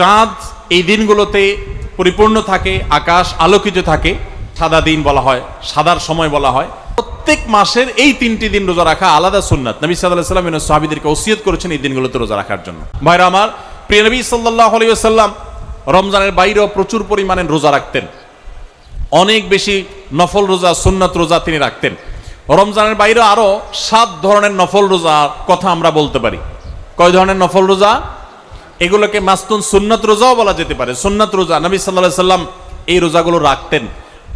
চাঁদ এই দিনগুলোতে পরিপূর্ণ থাকে, আকাশ আলোকিত থাকে, সাদা দিন বলা হয়, সাদার সময় বলা হয়। প্রত্যেক মাসের এই তিনটি দিন রোজা রাখা আলাদা সুন্নাত। নবী সাল্লাহ সাল্লাম এবং সাহাবিদেরকে ওসিয়ত করেছেন এই দিনগুলোতে রোজা রাখার জন্য। ভাইরা আমার, প্রিয় নবী সাল্লাহ আলাইসাল্লাম রমজানের বাইরেও প্রচুর পরিমাণে রোজা রাখতেন। অনেক বেশি নফল রোজা, সুন্নাত রোজা তিনি রাখতেন। রমজানের বাইরে আরও সাত ধরনের নফল রোজার কথা আমরা বলতে পারি। কয় ধরনের নফল রোজা? এগুলোকে মাস্তুন সুন্নত রোজাও বলা যেতে পারে। সুন্নত রোজা, নবী সাল্লাহ সাল্লাম এই রোজাগুলো রাখতেন।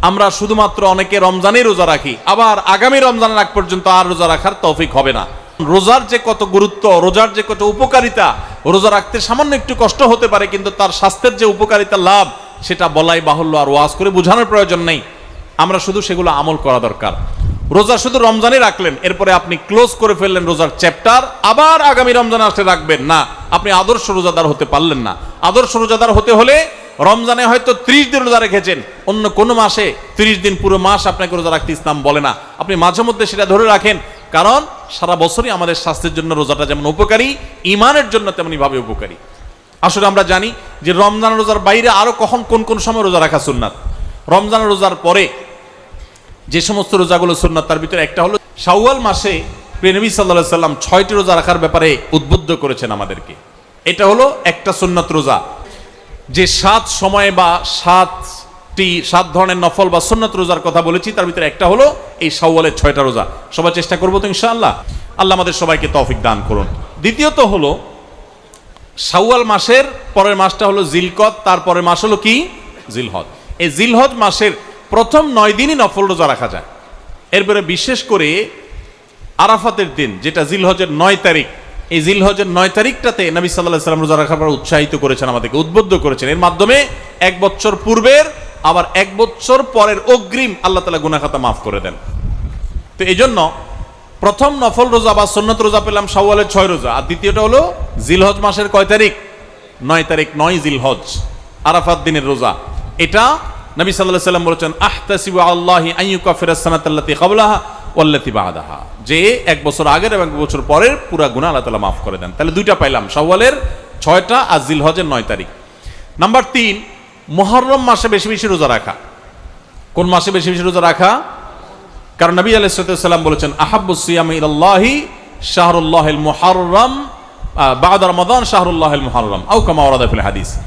আমরা শুধুমাত্র অনেকে রমজানেই রোজা রাখি, আবার আগামী রমজানের আগ পর্যন্ত আর রোজা রাখার তৌফিক হবে না। রোজার যে কত গুরুত্ব, রোজার যে কত উপকারিতা, রোজা রাখতে সামান্য একটু কষ্ট হতে পারে, কিন্তু তার স্বাস্থ্যের যে উপকারিতা লাভ, সেটা বলাই বাহুল্য আর ওয়াজ করে বোঝানোর প্রয়োজন নেই। আমরা শুধু সেগুলো আমল করা দরকার। রোজা শুধু রমজানে রাখলেন, এরপরে আপনি ক্লোজ করে ফেললেন রোজার চ্যাপ্টার, আবার আগামী রমজান আসলে রাখবেন। না, আপনি আদর্শ রোজাদার হতে পারলেন না। আদর্শ রোজাদার হতে হলে রমজানে হয়তো ত্রিশ দিন রোজা রেখেছেন, অন্য কোনো মাসে ত্রিশ দিন পুরো মাস আপনাকে রোজা রাখতে ইসলাম বলে না। আপনি মাঝে মধ্যে সেটা ধরে রাখেন, কারণ সারা বছরই আমাদের স্বাস্থ্যের জন্য রোজাটা যেমন উপকারী ইমানের জন্য তেমনি ভাবে উপকারী। আসলে আমরা জানি যে রমজান রোজার বাইরে আরও কখন কোন কোন সময় রোজা রাখা সুন্নাত? রমজান রোজার পরে যে সমস্ত রোজাগুলো সুন্নাত, তার ভিতরে একটা হলো শাওয়াল মাসে প্রেনবী সাল্লাহ সাল্লাম ছয়টি রোজা রাখার ব্যাপারে উদ্বুদ্ধ করেছেন আমাদেরকে। এটা হলো একটা সুন্নাত রোজা। যে সাত সময় বা সাতটি, সাত ধরনের নফল বা সুন্নাত রোজার কথা বলেছি, তার ভিতরে একটা হলো এই শাওয়ালের ছয়টা রোজা। সবাই চেষ্টা করব তো ইনশাআল্লাহ। আল্লাহ আমাদের সবাইকে তৌফিক দান করুন। দ্বিতীয়ত হলো শাওয়াল মাসের পরের মাসটা হলো জিলকত, তারপরের মাস হলো কি? জিলহজ। এই জিলহজ মাসের প্রথম নয় দিনই নফল রোজা রাখা যায়। এরপরে বিশেষ করে আরাফাতের দিন, যেটা জিলহজের নয় তারিখ। এই জিলহজের নয় তারিখটাতে নবী সাল্লাহ সাল্লাম রোজা রাখার পর উৎসাহিত করেছেন, আমাদেরকে উদ্বুদ্ধ করেছেন। এর মাধ্যমে এক বছর পূর্বের, আবার এক বছর পরের অগ্রিম আল্লাহ তালা গুনাখাতা মাফ করে দেন। তো এই জন্য প্রথম নফল রোজা বা সন্ন্যত রোজা পেলাম শাওয়ালের ছয় রোজা। আর দ্বিতীয়টা হলো জিলহজ মাসের কয় তারিখ? নয় তারিখ, নয় জিলহজ, আরাফাত দিনের রোজা। এটা নবী সাল্লাহ সাল্লাম বলেছেন, আহতাসিবু আল্লাহি আইয়ুকা ফিরাসানাতাল্লাতি ক্বাবলাহা ওয়াল্লাতি বাদাহা। যে এক বছর আগের এবং এক বছর পরের পুরা গুনাহ আল্লাহ তাআলা মাফ করে দেন। তাহলে দুইটা পাইলাম, শাওয়ালের ছয়টা আর জিলহজের নয় তারিখ। নাম্বার তিন, মুহররম মাসে বেশি বেশি রোজা রাখা। কোন মাসে বেশি বেশি রোজা রাখা? কারণ নবী আলাইসাল্লাম বলেছেন, আহাব্বু সিয়াম ইলাল্লাহি শাহরুল্লাহিল মুহাররম বাদ রমাদান শাহরুল্লাহিল মুহাররম। আও কামা ফিল হাদিস।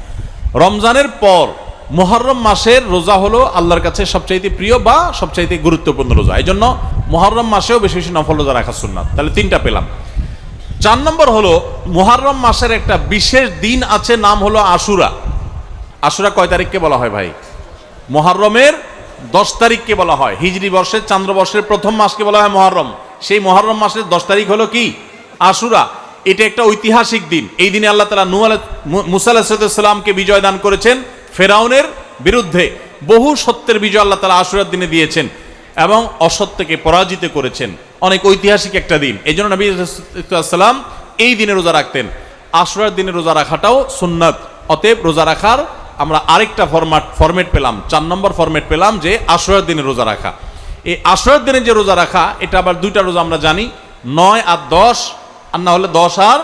রমজানের পর মুহররম মাসের রোজা হলো আল্লাহর কাছে সবচাইতে প্রিয় বা সবচাইতে গুরুত্বপূর্ণ রোজা। এই জন্য মুহররম মাসেও বেশি বেশি নফল রোজা রাখা সুন্নাত। তাহলে তিনটা পেলাম। চার নম্বর হলো, মুহররম মাসের একটা বিশেষ দিন আছে, নাম হলো আশুরা। আশুরা কয় তারিখকে বলা হয় ভাই? মহারমের দশ তারিখকে বলা হয়। হিজরি বর্ষের চান্দ্রবর্ষের প্রথম মাসকে বলা হয় মহরম সেই মহরম মাসের দশ তারিখ হলো কি? আশুরা। এটা একটা ঐতিহাসিক দিন। এই দিনে আল্লাহ তালা নু মুসা আলাহিসামকে বিজয় দান করেছেন। ফেরাউনের বিরুদ্ধে বহু সত্যের বিজয় আল্লাহ তালা আশুরার দিনে দিয়েছেন এবং অসত্যকে পরাজিত করেছেন। অনেক ঐতিহাসিক একটা দিন। এই জন্য নবী সাল্লাম এই দিনে রোজা রাখতেন। আশুরার দিনে রোজা রাখাটাও সুন্নাত। অতএব রোজা রাখার আমরা আরেকটা ফরম্যাট ফরম্যাট পেলাম, চার নম্বর ফরম্যাট পেলাম যে আশুরার দিনে রোজা রাখা। এই আশুরার দিনে যে রোজা রাখা, এটা আবার দুইটা রোজা আমরা জানি, নয় আর দশ, আর না হলে দশ আর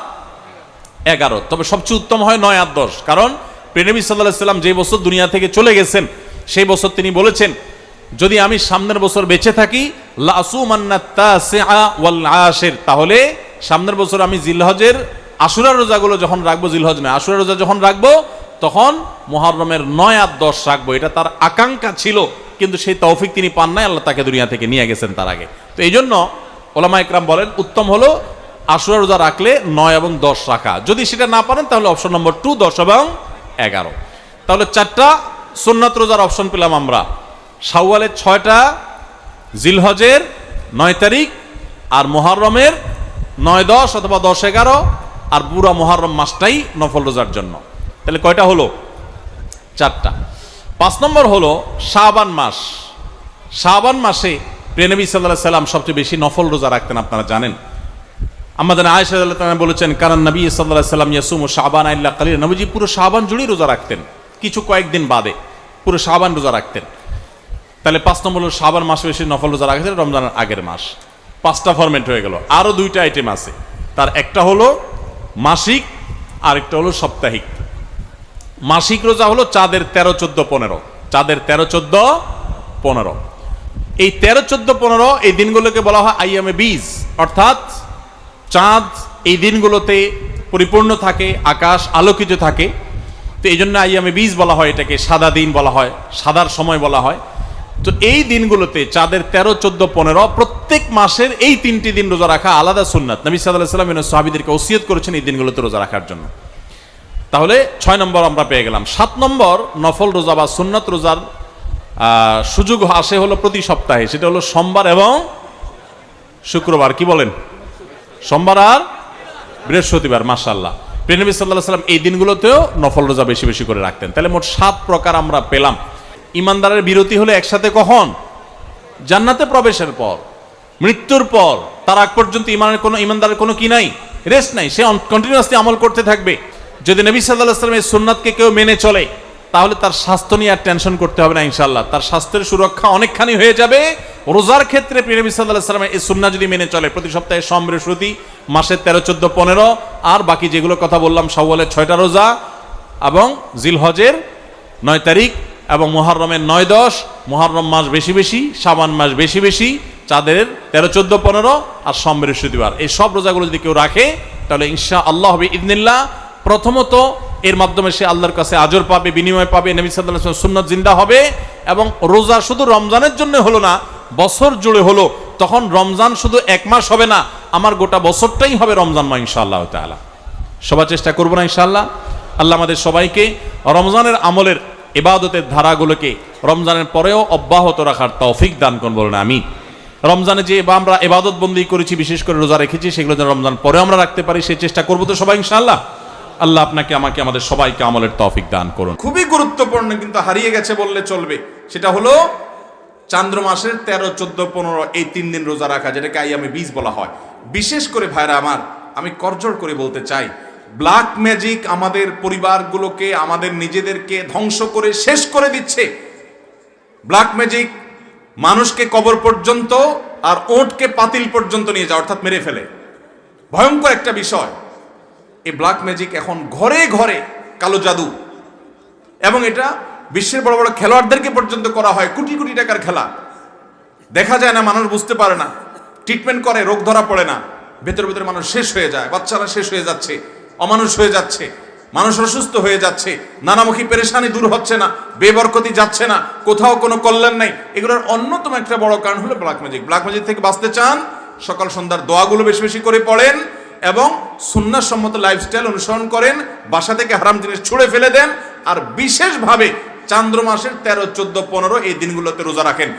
এগারো। তবে সবচেয়ে উত্তম হয় নয় আর দশ। কারণ প্রেনবী সাল্লাহ সাল্লাম যে বছর দুনিয়া থেকে চলে গেছেন, সেই বছর তিনি বলেছেন, যদি আমি সামনের বছর বেঁচে থাকি তাহলে সামনের বছর আমি জিলহজের আশুরা রোজাগুলো যখন রাখব, জিলহজ নয়, আশুরা রোজা যখন রাখব, তখন মহরমের নয় আর দশ রাখব। এটা তার আকাঙ্ক্ষা ছিল, কিন্তু সেই তৌফিক তিনি পান নাই, আল্লাহ তাকে দুনিয়া থেকে নিয়ে গেছেন তার আগে। তো এই জন্য ওলামা ইকরাম বলেন, উত্তম হলো আশুরা রোজা রাখলে নয় এবং দশ রাখা। যদি সেটা না পারেন, তাহলে অপশন নম্বর টু দশ এবং এগারো। তাহলে চারটা সুন্নাত রোজার অপশন পেলাম আমরা। শাওয়ালের ছয়টা, জিলহজের নয় তারিখ আর মোহরমের নয় দশ অথবা দশ এগারো আর পুরা মোহরম মাসটাই নফল রোজার জন্য। তাহলে কয়টা হলো? চারটা। পাঁচ নম্বর হলো শাবান মাস। শাবান মাসে প্রেনবী সাল্লাহ সাল্লাম সবচেয়ে বেশি নফল রোজা রাখতেন, আপনারা জানেন। আমাদের আয়েশা আল্লাহ বলেছেন কারণ নবী সাল্লাহ সাল্লাম ইয়াসুম ও শাবান আল্লাহ কালী নবীজি পুরো শাবান জুড়েই রোজা রাখতেন, কিছু কয়েকদিন বাদে। পুরো শাবান রোজা রাখতেন। তাহলে পাঁচ নম্বর হলো, শাবান মাসে বেশি নফল রোজা রাখতেন রমজানের আগের মাস। পাঁচটা ফরমেট হয়ে গেল। আরও দুইটা আইটেম আছে। তার একটা হলো মাসিক, আরেকটা হলো সাপ্তাহিক। মাসিক রোজা হলো চাঁদের তেরো, চোদ্দ, পনেরো। চাঁদের তেরো, চোদ্দ, পনেরো। এই তেরো, চোদ্দ, পনেরো এই দিনগুলোকে বলা হয় আইএমএ বীজ, অর্থাৎ চাঁদ এই দিনগুলোতে পরিপূর্ণ থাকে, আকাশ আলোকিত থাকে। তো এই জন্য আইএমএ বীজ বলা হয়, এটাকে সাদা দিন বলা হয়, সাদার সময় বলা হয়। তো এই দিনগুলোতে চাঁদের তেরো, চোদ্দ, পনেরো প্রত্যেক মাসের এই তিনটি দিন রোজা রাখা আলাদা সুন্নাত। নবী সাল্লাহ সাল্লাম সাহাবিদেরকে ওসিয়ত করেছেন এই দিনগুলোতে রোজা রাখার জন্য। তাহলে ছয় নম্বর আমরা পেয়ে গেলাম। সাত নম্বর নফল রোজা বা সুন্নত রোজার সুযোগ আসে হলো প্রতি সপ্তাহে, সেটা হলো সোমবার এবং শুক্রবার। কি বলেন? সোমবার আর বৃহস্পতিবার মাসাল্লাহ প্রেনবী সাল্লাহ সাল্লাম এই দিনগুলোতেও নফল রোজা বেশি বেশি করে রাখতেন। তাহলে মোট সাত প্রকার আমরা পেলাম। ইমানদারের বিরতি হলো একসাথে কখন? জান্নাতে প্রবেশের পর, মৃত্যুর পর, তার আগ পর্যন্ত ইমানের কোনো ইমানদারের কোনো কি নাই? রেস্ট নাই। সে কন্টিনিউয়াসলি আমল করতে থাকবে। যদি নবী সাল্লাহ সাল্লামের সুন্নাতকে কেউ মেনে চলে তাহলে তার স্বাস্থ্য নিয়ে আর টেনশন করতে হবে না ইনশাল্লাহ তার স্বাস্থ্যের সুরক্ষা অনেকখানি হয়ে যাবে। রোজার ক্ষেত্রে প্রিয় নবী সাল্লাহ সাল্লামের এই সুন্না যদি মেনে চলে, প্রতি সপ্তাহে সোম বৃহস্পতি মাসের তেরো, চোদ্দ, পনেরো, আর বাকি যেগুলো কথা বললাম সওয়ালের ছয়টা রোজা এবং জিলহজের নয় তারিখ এবং মোহররমের নয় দশ, মোহররম মাস বেশি বেশি সাবান মাস বেশি বেশি, চাঁদের তেরো, চোদ্দ, পনেরো আর সোম এই সব রোজাগুলো যদি কেউ রাখে, তাহলে ইনশা আল্লাহ হবে ইদনিল্লাহ। প্রথমত এর মাধ্যমে সে আল্লাহর কাছে আজর পাবে, বিনিময় পাবে, নবী সাল্লাহ সুন্নত জিন্দা হবে এবং রোজা শুধু রমজানের জন্য হলো না, বছর জুড়ে হলো। তখন রমজান শুধু এক মাস হবে না, আমার গোটা বছরটাই হবে রমজান মা ইনশাআল্লাহ তাআলা। সবার চেষ্টা করব না ইনশাআল্লাহ। আল্লাহ আমাদের সবাইকে রমজানের আমলের এবাদতের ধারাগুলোকে রমজানের পরেও অব্যাহত রাখার তৌফিক দান করুন বলুন আমি রমজানে যে বা আমরা এবাদত বন্দি করেছি, বিশেষ করে রোজা রেখেছি, সেগুলো যেন রমজান পরেও আমরা রাখতে পারি সেই চেষ্টা করব তো সবাই ইনশাআল্লাহ। আল্লাহ আপনাকে, আমাকে, আমাদের সবাইকে আমলের তৌফিক দান করুন। খুবই গুরুত্বপূর্ণ কিন্তু হারিয়ে গেছে বললে চলবে। সেটা হলো চান্দ্র মাসের তেরো, চোদ্দ, পনেরো, এই তিন দিন রোজা রাখা, যেটাকে আইয়ামে বীজ বলা হয়। বিশেষ করে ভাইরা আমার, আমি করজোর করে বলতে চাই, ব্ল্যাক ম্যাজিক আমাদের পরিবারগুলোকে, আমাদের নিজেদেরকে ধ্বংস করে শেষ করে দিচ্ছে। ব্ল্যাক ম্যাজিক মানুষকে কবর পর্যন্ত আর ওঁটকে পাতিল পর্যন্ত নিয়ে যায় অর্থাৎ মেরে ফেলে। ভয়ঙ্কর একটা বিষয়। এই ব্ল্যাক ম্যাজিক এখন ঘরে ঘরে কালো জাদু। এবং এটা বিশ্বের বড় বড় খেলোয়াড়দেরকে পর্যন্ত করা হয় কোটি কোটি টাকার খেলা। দেখা যায় না, মানুষ বুঝতে পারে না। ট্রিটমেন্ট করে, রোগ ধরা পড়ে না। ভেতর ভেতরে মানুষ শেষ হয়ে যায়, বাচ্চারা শেষ হয়ে যাচ্ছে, অমানুষ হয়ে যাচ্ছে, মানুষ অসুস্থ হয়ে যাচ্ছে, নানামুখী পেরেশানি দূর হচ্ছে না, বেবরকতি যাচ্ছে না, কোথাও কোনো কল্যাণ নাই। এগুলোর অন্যতম একটা বড় কারণ হলো ব্ল্যাক ম্যাজিক ব্ল্যাক ম্যাজিক থেকে বাঁচতে চান, সকাল সন্ধ্যার দোয়াগুলো বেশি বেশি করে পড়েন এবং সুন্নাসম্মত লাইফস্টাইল অনুসরণ করেন, বাসা থেকে হারাম জিনিস ছুঁড়ে ফেলে দেন, আর বিশেষভাবে চান্দ্র মাসের তেরো, চোদ্দ, পনেরো এই দিনগুলোতে রোজা রাখেন।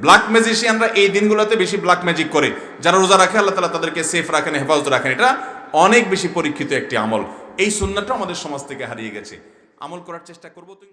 ব্ল্যাক ম্যাজিশিয়ানরা এই দিনগুলোতে বেশি ব্ল্যাক ম্যাজিক করে। যারা রোজা রাখে, আল্লাহ তালা তাদেরকে সেফ রাখেন, হেফাজত রাখেন। এটা অনেক বেশি পরীক্ষিত একটি আমল। এই সুন্নাটা আমাদের সমাজ থেকে হারিয়ে গেছে। আমল করার চেষ্টা করব তো?